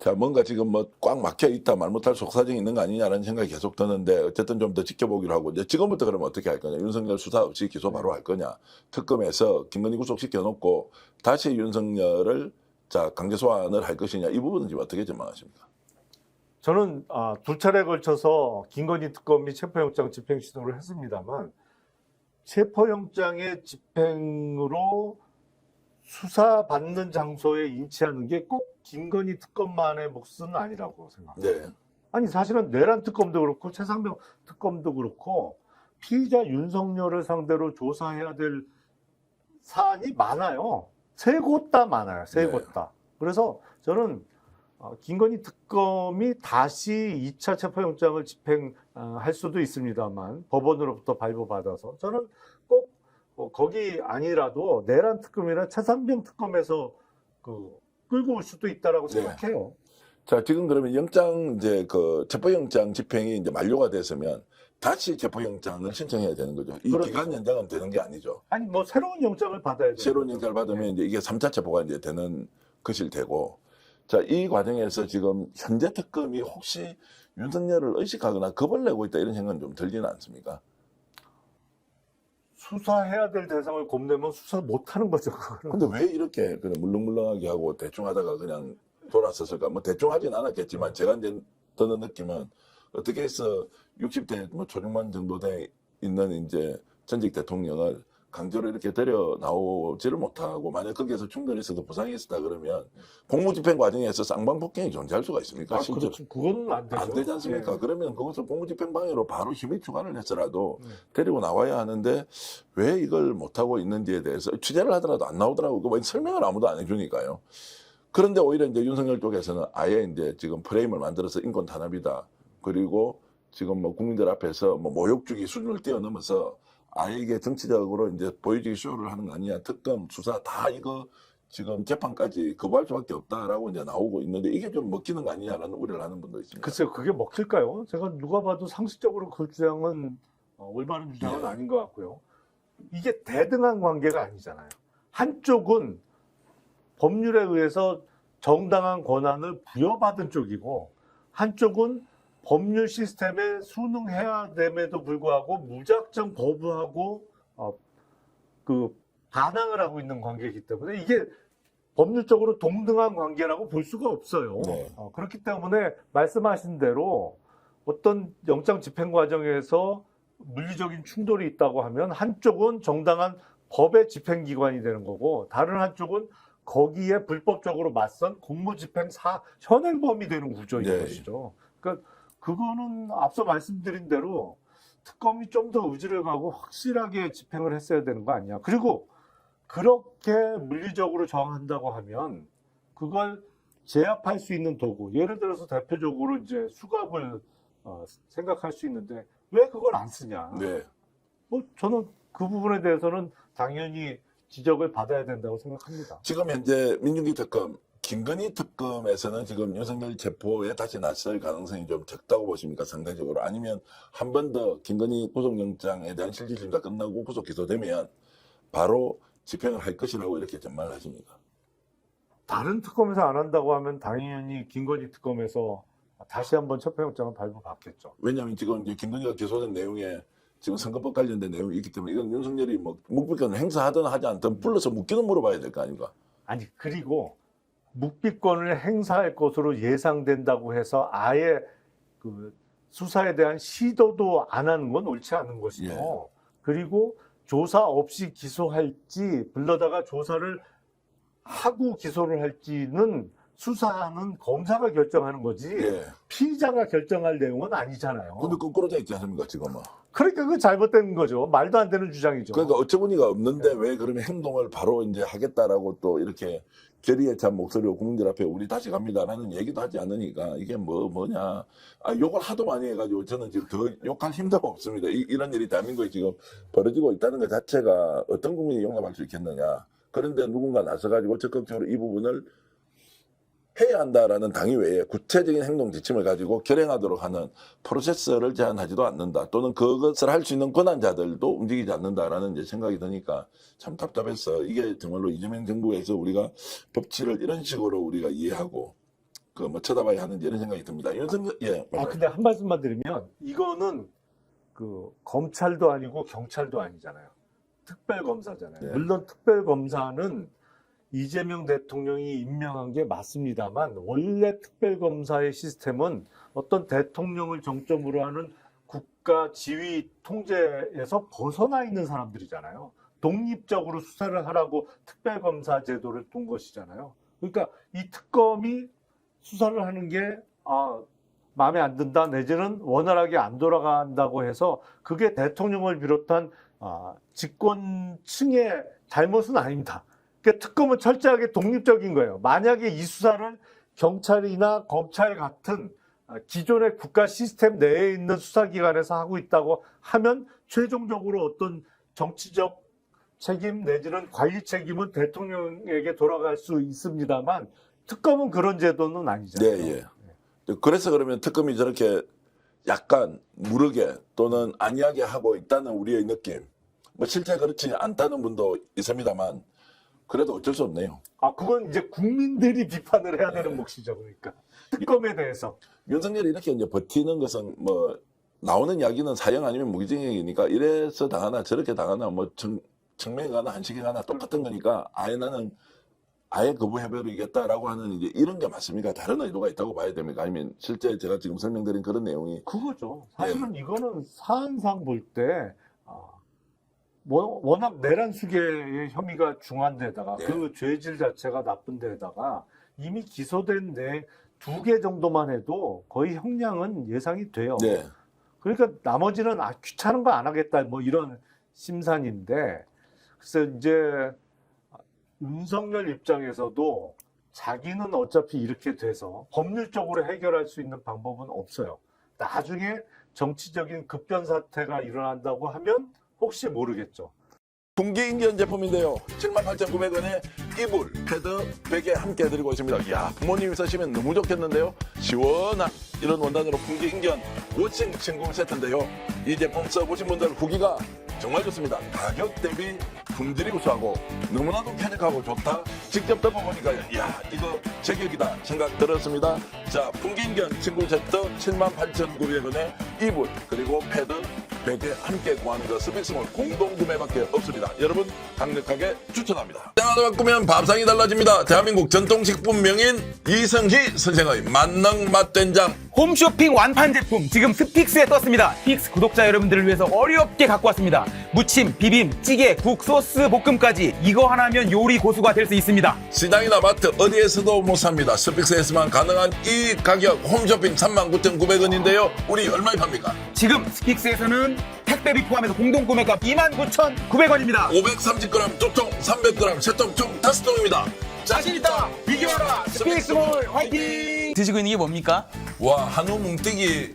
자, 뭔가 지금 뭐 꽉 막혀 있다, 말 못할 속사정이 있는 거 아니냐라는 생각이 계속 드는데, 어쨌든 좀 더 지켜보기로 하고, 이제 지금부터 그러면 어떻게 할 거냐. 윤석열 수사 없이 기소 바로 할 거냐. 특검에서 김건희 구속시켜 놓고, 다시 윤석열을 자, 강제 소환을 할 것이냐. 이 부분은 지금 어떻게 전망하십니까? 저는 아, 두 차례 걸쳐서 김건희 특검이 체포영장 집행 시도를 했습니다만 체포영장의 집행으로 수사받는 장소에 인치하는 게 꼭 김건희 특검만의 몫은 아니라고 생각합니다. 네. 아니 사실은 내란 특검도 그렇고 최상병 특검도 그렇고 피의자 윤석열을 상대로 조사해야 될 사안이 많아요. 세 곳 다 많아요. 세 네. 곳 다. 그래서 저는 어, 김건희 특검이 다시 2차 체포영장을 집행할 수도 있습니다만 법원으로부터 발부받아서 저는 꼭 어, 거기 아니라도 내란 특검이나 최상병 특검에서 그 끌고 올 수도 있다라고 네. 생각해요. 자, 지금 그러면 영장, 이제 그 체포영장 집행이 이제 만료가 됐으면, 다시 체포영장을 신청해야 되는 거죠. 이 그렇죠. 기간 연장은 되는 게 아니죠. 아니 뭐 새로운 영장을 받아야 돼요. 새로운 영장을 받으면 이제 이게 3차 체포가 이제 되는 것일 테고. 자, 이 과정에서 지금 현재 특검이 혹시 윤석열을 의식하거나 겁을 내고 있다 이런 생각은 좀 들지는 않습니까? 수사해야 될 대상을 곱내면 수사 못 하는 거죠. 그거는. 근데 왜 이렇게 그냥 물렁물렁하게 하고 대충 하다가 그냥 돌아섰을까? 뭐 대충 하진 않았겠지만 제가 이제 드는 느낌은 어떻게 해서 60대 뭐 초중반 정도 돼 있는 이제 전직 대통령을 강제로 이렇게 데려 나오지를 못하고 만약 거기에서 충돌이 있어도 부상이 있었다 그러면 공무집행 과정에서 쌍방폭행이 존재할 수가 있습니까? 아, 심지어 그렇죠. 그거는 안. 안 되지 않습니까? 예. 그러면 그것을 공무집행 방해로 바로 힘의 주관을 했더라도 네. 데리고 나와야 하는데 왜 이걸 못하고 있는지에 대해서 취재를 하더라도 안 나오더라고. 그 설명을 아무도 안 해주니까요. 그런데 오히려 이제 윤석열 쪽에서는 아예 이제 지금 프레임을 만들어서 인권 탄압이다. 그리고 지금 뭐 국민들 앞에서 뭐 모욕주기 수준을 뛰어넘어서 아예 이게 정치적으로 이제 보여주기 쇼를 하는 거 아니냐. 특검, 수사 다 이거 지금 재판까지 거부할 수밖에 없다라고 이제 나오고 있는데 이게 좀 먹히는 거 아니냐라는 우려를 하는 분도 있습니다. 글쎄요, 그게 먹힐까요? 제가 누가 봐도 상식적으로 그 주장은 어, 올바른 주장은 예. 아닌 것 같고요. 이게 대등한 관계가 아니잖아요. 한쪽은 법률에 의해서 정당한 권한을 부여받은 쪽이고, 한쪽은 법률 시스템에 순응해야 됨에도 불구하고 무작정 거부하고 어, 그 반항을 하고 있는 관계이기 때문에 이게 법률적으로 동등한 관계라고 볼 수가 없어요. 네. 어, 그렇기 때문에 말씀하신 대로 어떤 영장 집행 과정에서 물리적인 충돌이 있다고 하면 한쪽은 정당한 법의 집행기관이 되는 거고 다른 한쪽은 거기에 불법적으로 맞선 공무집행 사 현행범이 되는 구조인 네. 것이죠. 그러니까 그거는 앞서 말씀드린 대로 특검이 좀 더 의지를 가고 확실하게 집행을 했어야 되는 거 아니야. 그리고 그렇게 물리적으로 정한다고 하면 그걸 제압할 수 있는 도구, 예를 들어서 대표적으로 이제 수갑을 어, 생각할 수 있는데 왜 그걸 안 쓰냐? 네. 뭐 저는 그 부분에 대해서는 당연히 지적을 받아야 된다고 생각합니다. 지금 현재 민중기 특검, 김건희 특검에서는 지금 윤석열 체포에 다시 나설 가능성이 좀 적다고 보십니까? 상대적으로. 아니면 한 번 더 김건희 구속영장에 대한 실질심사 끝나고 구속 기소되면 바로 집행을 할 것이라고 이렇게 전망을 하십니까? 다른 특검에서 안 한다고 하면 당연히 김건희 특검에서 다시 한번 체포영장을 발부받겠죠. 왜냐하면 지금 이제 김건희가 기소된 내용에 지금 선거법 관련된 내용이 있기 때문에 이건 윤석열이 뭐 묵비권을 행사하든 하지 않든 불러서 묻기는 물어봐야 될 거 아닌가? 아니 그리고 묵비권을 행사할 것으로 예상된다고 해서 아예 그 수사에 대한 시도도 안 하는 건 옳지 않은 것이죠. 예. 그리고 조사 없이 기소할지 불러다가 조사를 하고 기소를 할지는 수사하는 검사가 결정하는 거지 예. 피의자가 결정할 내용은 아니잖아요. 근데 거꾸로 돼 있지 않습니까, 지금은? 그러니까 그거 잘못된 거죠. 말도 안 되는 주장이죠. 그러니까 어처구니가 없는데 왜 그러면 행동을 바로 이제 하겠다라고 또 이렇게 결의에 찬 목소리로 국민들 앞에 우리 다시 갑니다라는 얘기도 하지 않으니까 이게 뭐 뭐냐. 아 욕을 하도 많이 해가지고 저는 지금 더 욕할 힘도 없습니다. 이, 이런 일이 대한민국에 지금 벌어지고 있다는 것 자체가 어떤 국민이 용납할 수 있겠느냐. 그런데 누군가 나서가지고 적극적으로 이 부분을 해야 한다라는 당위 외에 구체적인 행동 지침을 가지고 결행하도록 하는 프로세스를 제한하지도 않는다. 또는 그것을 할 수 있는 권한자들도 움직이지 않는다라는 이제 생각이 드니까 참 답답했어. 이게 정말로 이재명 정부에서 우리가 법치를 이런 식으로 우리가 이해하고 그뭐 쳐다봐야 하는지 이런 생각이 듭니다. 윤석열 예. 아 근데 한 말씀만 드리면 이거는 그 검찰도 아니고 경찰도 아니잖아요. 특별 검사잖아요. 네. 물론 특별 검사는 이재명 대통령이 임명한 게 맞습니다만 원래 특별 검사의 시스템은 어떤 대통령을 정점으로 하는 국가 지휘 통제에서 벗어나 있는 사람들이잖아요. 독립적으로 수사를 하라고 특별 검사 제도를 둔 것이잖아요. 그러니까 이 특검이 수사를 하는 게 아, 마음에 안 든다 내지는 원활하게 안 돌아간다고 해서 그게 대통령을 비롯한 아, 집권층의 잘못은 아닙니다. 그러니까 특검은 철저하게 독립적인 거예요. 만약에 이 수사를 경찰이나 검찰 같은 아, 기존의 국가 시스템 내에 있는 수사기관에서 하고 있다고 하면 최종적으로 어떤 정치적 책임 내지는 관리 책임은 대통령에게 돌아갈 수 있습니다만 특검은 그런 제도는 아니잖아요. 네, 예. 그래서 그러면 특검이 저렇게 약간 무르게 또는 안이하게 하고 있다는 우리의 느낌. 뭐 실제 그렇지 않다는 분도 있습니다만 그래도 어쩔 수 없네요. 아, 그건 이제 국민들이 비판을 해야 되는 몫이죠, 그러니까. 특검에 대해서. 윤석열이 이렇게 이제 버티는 것은 뭐 나오는 이야기는 사형 아니면 무기징역이니까 이래서 당하나 저렇게 당하나 뭐 정, 청명이 가나 한식이 가나 똑같은 거니까 아예 나는 아예 거부해버리겠다라고 하는 이제 이런 게 맞습니까? 다른 의도가 있다고 봐야 됩니까? 아니면 실제 제가 지금 설명드린 그런 내용이 그거죠. 사실은 이거는 사안상 볼 때, 워낙 내란 수계의 혐의가 중한 데다가, 네. 그 죄질 자체가 나쁜 데다가, 이미 기소된 데 두 개 정도만 해도 거의 형량은 예상이 돼요. 네. 그러니까 나머지는 아, 귀찮은 거 안 하겠다 뭐 이런 심산인데 그래서 이제 윤석열 입장에서도 자기는 어차피 이렇게 돼서 법률적으로 해결할 수 있는 방법은 없어요. 나중에 정치적인 급변 사태가 일어난다고 하면 혹시 모르겠죠. 분기인견 제품인데요. 78,900원에 이불, 패드, 베개 함께 드리고 있습니다. 이야, 부모님이 쓰시면 너무 좋겠는데요. 시원한 이런 원단으로 분기인견 워칭 진공 세트인데요. 이 제품 써보신 분들 후기가 정말 좋습니다. 가격 대비 품질이 우수하고 너무나도 쾌적하고 좋다. 직접 덮어보니까 이야, 이거 제격이다 생각 들었습니다. 자, 분기인견 진공 세트 78,900원에 이불, 그리고 패드, 베개 함께 구하는 거 스펙스몰 공동 구매밖에 없습니다. 여러분 강력하게 추천합니다. 때마다 바꾸면 밥상이 달라집니다. 대한민국 전통식품 명인 이성희 선생의 만능 맛된장 홈쇼핑 완판 제품 지금 스픽스에 떴습니다. 스픽스 구독자 여러분들을 위해서 어렵게 갖고 왔습니다. 무침, 비빔, 찌개, 국, 소스, 볶음까지 이거 하나면 요리 고수가 될 수 있습니다. 시장이나 마트 어디에서도 못 삽니다. 스픽스에서만 가능한 이 가격 홈쇼핑 39,900원인데요. 우리 얼마에 팝니까? 지금 스픽스에서는 택배비 포함해서 공동 구매가 29,900원입니다. 530g 두 통, 300g 세통 총 다섯 통입니다. 자신 있다. 비교하라. 스픽스몰 화이팅. 드시고 있는 게 뭡니까? 와 한우 뭉티기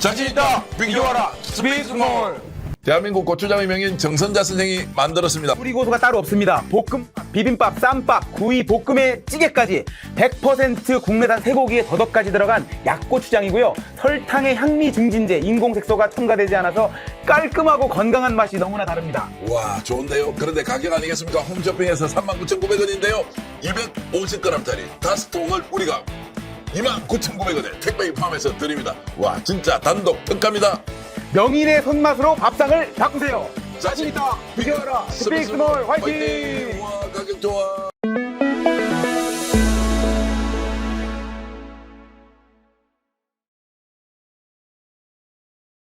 자신 있다 비교하라 스픽스몰. 대한민국 고추장의 명인 정선자 선생이 만들었습니다 요리 고수가 따로 없습니다. 볶음, 비빔밥, 쌈밥, 구이, 볶음에 찌개까지 100% 국내산 쇠고기에 더덕까지 들어간 약고추장이고요. 설탕의 향미 증진제, 인공색소가 첨가되지 않아서 깔끔하고 건강한 맛이 너무나 다릅니다. 와 좋은데요 그런데 가격 아니겠습니까 홈쇼핑에서 39,900원인데요 250g짜리 다섯 통을 우리가 29,900원에 택배비 포함해서 드립니다 와 진짜 단독 특가입니다 명인의 손맛으로 밥상을 바꾸세요. 자신 있다. 비교하라. 스픽스몰 화이팅! 와 가격 좋아